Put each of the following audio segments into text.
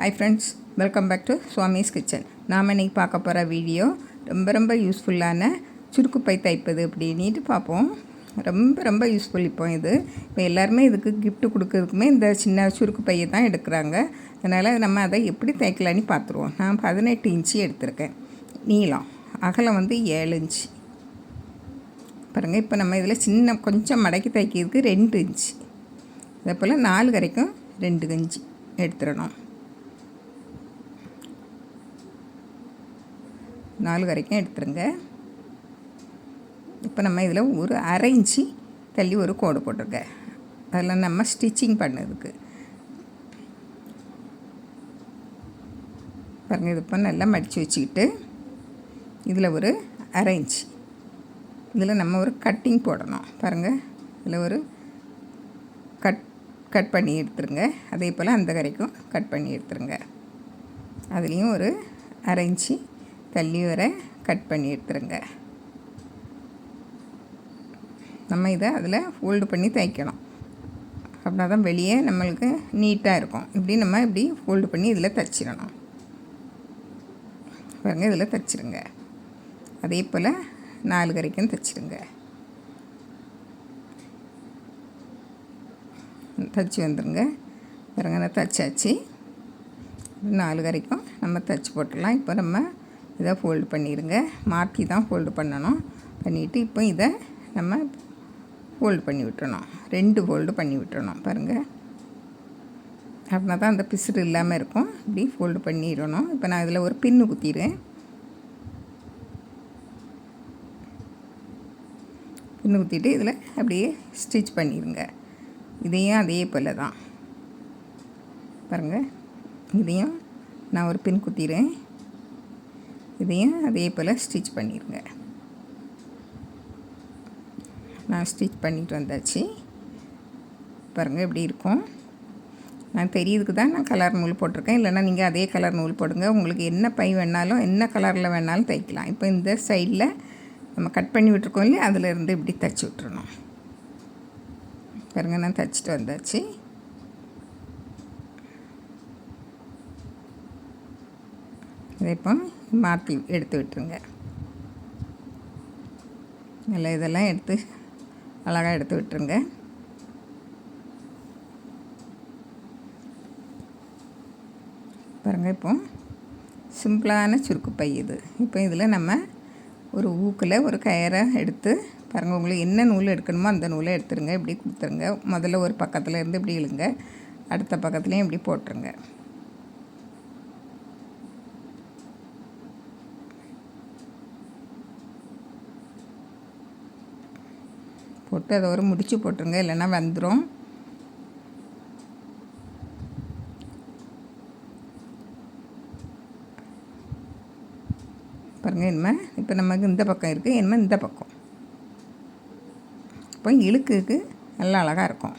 Hi friends welcome back to Swami's kitchen நாம் இன்றைக்கி பார்க்க போகிற வீடியோ ரொம்ப ரொம்ப யூஸ்ஃபுல்லான சுருக்கு பை தைப்பது அப்படின்ட்டு பார்ப்போம். ரொம்ப ரொம்ப யூஸ்ஃபுல் இப்போ இது. இப்போ எல்லாருமே இதுக்கு கிஃப்ட் கொடுக்கறதுக்குமே இந்த சின்ன சுருக்கு பையை தான் எடுக்கிறாங்க. அதனால் நம்ம அதை எப்படி தைக்கலான்னு பார்த்துருவோம். நான் பதினெட்டு இன்ச்சு எடுத்திருக்கேன். நீளம் அகலம் வந்து ஏழு இன்ச்சு. பாருங்கள் இப்போ நம்ம இதில் சின்ன கொஞ்சம் மடக்கி தைக்கிறதுக்கு ரெண்டு இன்ச்சு. அதே போல் நாலு வரைக்கும் ரெண்டு இன்ச்சு எடுத்துடணும். நாலு வரைக்கும் எடுத்துருங்க. இப்போ நம்ம இதில் ஒரு அரை இன்ச்சு தள்ளி ஒரு கோடு போட்டிருக்க. அதில் நம்ம ஸ்டிச்சிங் பண்ணதுக்கு. பாருங்கள் இது இப்போ நல்லா மடித்து வச்சுக்கிட்டு இதில் ஒரு அரை இன்ச்சு. இதில் நம்ம ஒரு கட்டிங் போடணும். பாருங்கள் இதில் ஒரு கட் கட் பண்ணி எடுத்துருங்க. அதே போல் அந்த கரைக்கும் கட் பண்ணி எடுத்துருங்க. அதுலேயும் ஒரு அரை இன்ச்சு தள்ளி வர கட் பண்ணி எடுத்துருங்க நம்ம இதை அதில் ஃபோல்டு பண்ணி தைக்கணும் அப்படின்னா தான் வெளியே நம்மளுக்கு நீட்டாக இருக்கும். இப்படி நம்ம இப்படி ஃபோல்டு பண்ணி இதில் தைச்சிடணும். பாருங்க இதில் தைச்சிருங்க. அதே போல் நாலு கரைக்கும் தைச்சிருங்க. தைச்சி வந்துடுங்க பாருங்க நான் தைச்சாச்சு. நாலு கரைக்கும் நம்ம தைச்சி போட்டுடலாம். இப்போ நம்ம இதை ஃபோல்டு பண்ணிடுங்க மாற்றி தான் ஃபோல்டு பண்ணணும். பண்ணிவிட்டு இப்போ இதை நம்ம ஃபோல்டு பண்ணி விட்டுறணும். ரெண்டு ஃபோல்டு பண்ணி விட்டுறணும். பாருங்கள் அப்படின்னா தான் அந்த பிசுறு இல்லாமல் இருக்கும். இப்படி ஃபோல்டு பண்ணிடணும். இப்போ நான் இதில் ஒரு பின்னு குத்திடுறேன். பின்னு குத்திட்டு இதில் அப்படியே ஸ்டிச் பண்ணிடுங்க இதையும் அதே போல் தான். பாருங்கள் இதையும் நான் ஒரு பின் குத்திடுறேன். இதையும் அதே போல் ஸ்டிச் பண்ணிடுங்க நான் ஸ்டிச் பண்ணிட்டு வந்தாச்சு. பாருங்கள் எப்படி இருக்கும். நான் தெரியுதுக்கு தான் நான் கலர் நூல் போட்டிருக்கேன். இல்லைன்னா நீங்கள் அதே கலர் நூல் போடுங்க. உங்களுக்கு என்ன பை வேணாலும் என்ன கலரில் வேணாலும் தைக்கலாம். இப்போ இந்த சைடில் நம்ம கட் பண்ணி விட்டுருக்கோம் இல்லையா? அதிலேருந்து இப்படி தைச்சி விட்டுருணும் பாருங்கள் நான் தைச்சிட்டு வந்தாச்சு. இதை இப்போ மாற்றி எடுத்து விட்டுருங்க. நல்லா இதெல்லாம் எடுத்து அழகாக எடுத்து விட்டுருங்க. பாருங்கள் இப்போ சிம்பிளான சுருக்கு பை இது. இப்போ இதில் நம்ம ஒரு ஊக்கில் ஒரு கயரை எடுத்து பாருங்கள் உங்களுக்கு என்ன நூல் எடுக்கணுமோ அந்த நூலை எடுத்துருங்க இப்படி கொடுத்துருங்க. முதல்ல ஒரு பக்கத்தில் இருந்து இப்படி இழுங்க அடுத்த பக்கத்துலேயும் இப்படி போட்டுருங்க. போட்டு அதை ஒரு முடிச்சு போட்டுருங்க இல்லைன்னா வந்துடும் பாருங்கள் இனிமேல் இப்போ நமக்கு இந்த பக்கம் இருக்குது இனிமேல் இந்த பக்கம். இப்போ இழுக்குக்கு நல்லா அழகாக இருக்கும்.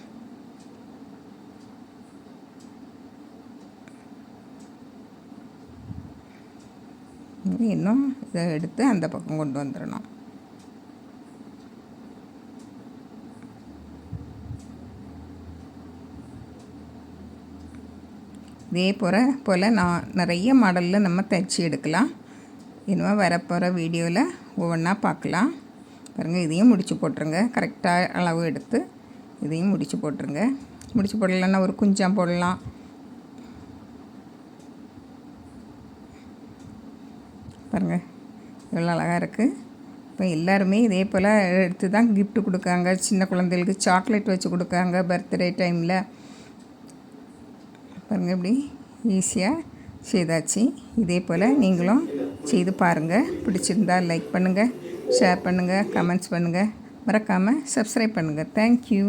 இன்னும் இதை எடுத்து அந்த பக்கம் கொண்டு வந்துடணும். இதே போல் போல் நான் நிறைய மாடலில் நம்ம தைச்சி எடுக்கலாம். இனிமேல் வரப்போகிற வீடியோவில் ஒவ்வொன்றா பார்க்கலாம். பாருங்கள் இதையும் முடிச்சு போட்டுருங்க. கரெக்டாக அளவு எடுத்து இதையும் முடிச்சு போட்டுருங்க. முடிச்சு போடலன்னா ஒரு குஞ்சம் போடலாம். பாருங்கள் எவ்வளோ அழகாக இருக்குது இப்போ எல்லாருமே இதே போல் எடுத்து தான் கிஃப்ட்டு கொடுக்காங்க. சின்ன குழந்தைகளுக்கு சாக்லேட் வச்சு கொடுக்காங்க பர்த்டே டைமில் பாருங்கள் இப்படி ஈஸியாக செய்தாச்சு. இதே போல் நீங்களும் செய்து பாருங்கள் பிடிச்சிருந்தா லைக் பண்ணுங்கள் ஷேர் பண்ணுங்கள் கமெண்ட்ஸ் பண்ணுங்கள் மறக்காமல் சப்ஸ்கிரைப் பண்ணுங்கள் தேங்க்யூ